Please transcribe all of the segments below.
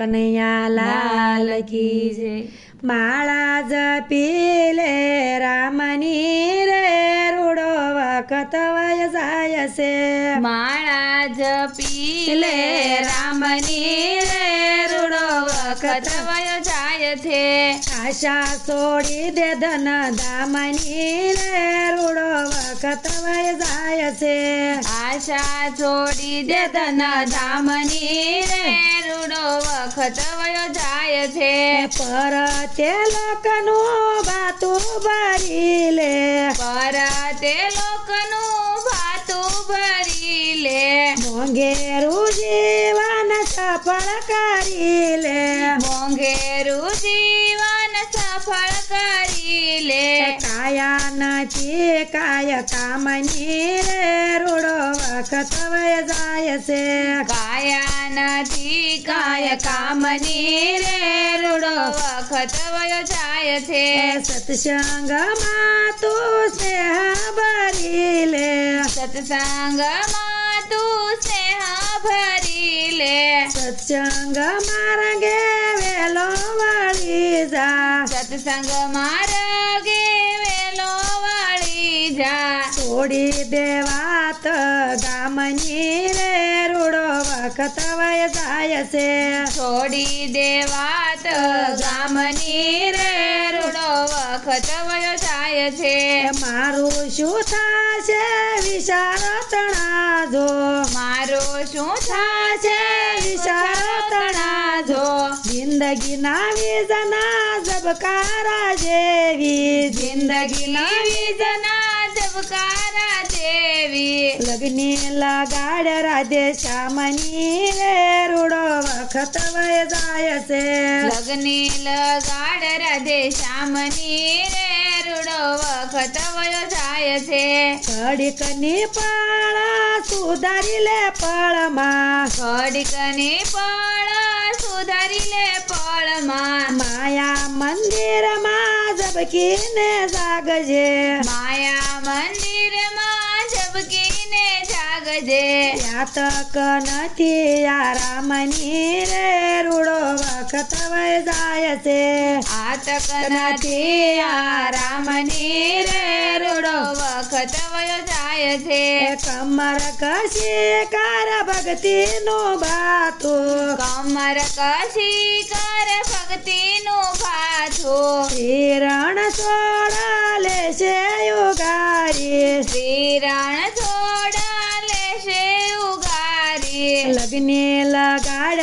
કનૈયા લાલ કી જય માળા જપીલે રામની રે રૂડો વખત વય જાય છે માળા જપીલે રામની રે રૂડો વખત વયો છે? આશા છોડી દે ધન દામની રે રૂડો વખત વય જાય છે. આશા છોડી દે ધન દામની રે રૂડો વખત વયો જાય છે. પર તે લોકનું બાતું ભરી લે. પર તે લોકનું ભાતું ભરી લે. મોંઘેરું સફળ કરી લે મોંઘેરું જીવન સફળ કરી લે કાયા નથી કાય કામની રે રૂડો વખત વય જાય છે. કાયા નથી કાય કામની રે રૂડો વખત વય જાય છે. સત્સંગમાં તું સ્નેહ ભરી લે સત્સંગમાં તું સ્નેહ ભરી સત્સંગ માર્ગે વેલો વળી જા સત્સંગ માર્ગે વેલો વળી જા છોડી દેવાત ગામની રે રૂડો વખત વય જાય છે છોડી દેવાત ગામની રે રૂડો વખત વય જાય છે મારું શું થશે વિચાર જિંદગીના વિજના જબકારા જેવી. જિંદગીના વીજના જબકારા જેવી. લગ્ની લગાડ રાધે શ્યામની રે રૂડો વખત વય જાય છે. લગ્ની લગાડ રાધે શ્યામની રે રૂડો વખત વય જાય છે. ઘડીકની પાળા સુધારી લે પળમાં. ઘડીકની પળ સુધારી લે પળમાં માયા મંદિરમાં જબકીને જાગજે માયા મંદિરમાં ઝબકીને જાગજે યાતક નથી આરામની રે રૂડો વખત વય જાય છે આતક નથી આરામની રે રૂડો વખત વયો જાય છે કમર કશી કર ભક્તિ નું બાતું કમર કશી કર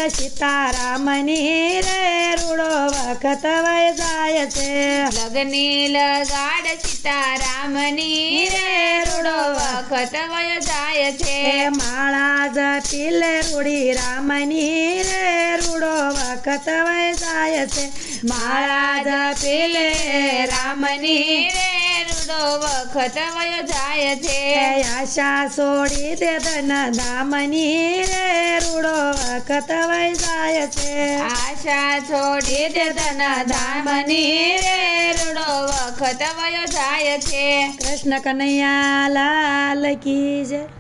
સીતારામની રે રૂડો વખત વય જાય છે. લગ્ની લગાડ સીતારામની રે રૂડો વખત વયો જાય છે માળા જપીલે રૂડી રામની રે રૂડો વખત વય જાય છે. માળા જપીલે રામની રે રૂડો વખત વયો જાય છે આશા છોડી દે ધન ધામની રે વખત વય જાય છે. આશા છોડી દે ધન ધામની રે રૂડો વખત વયો જાય છે. કૃષ્ણ કનૈયા લાલ કી જય.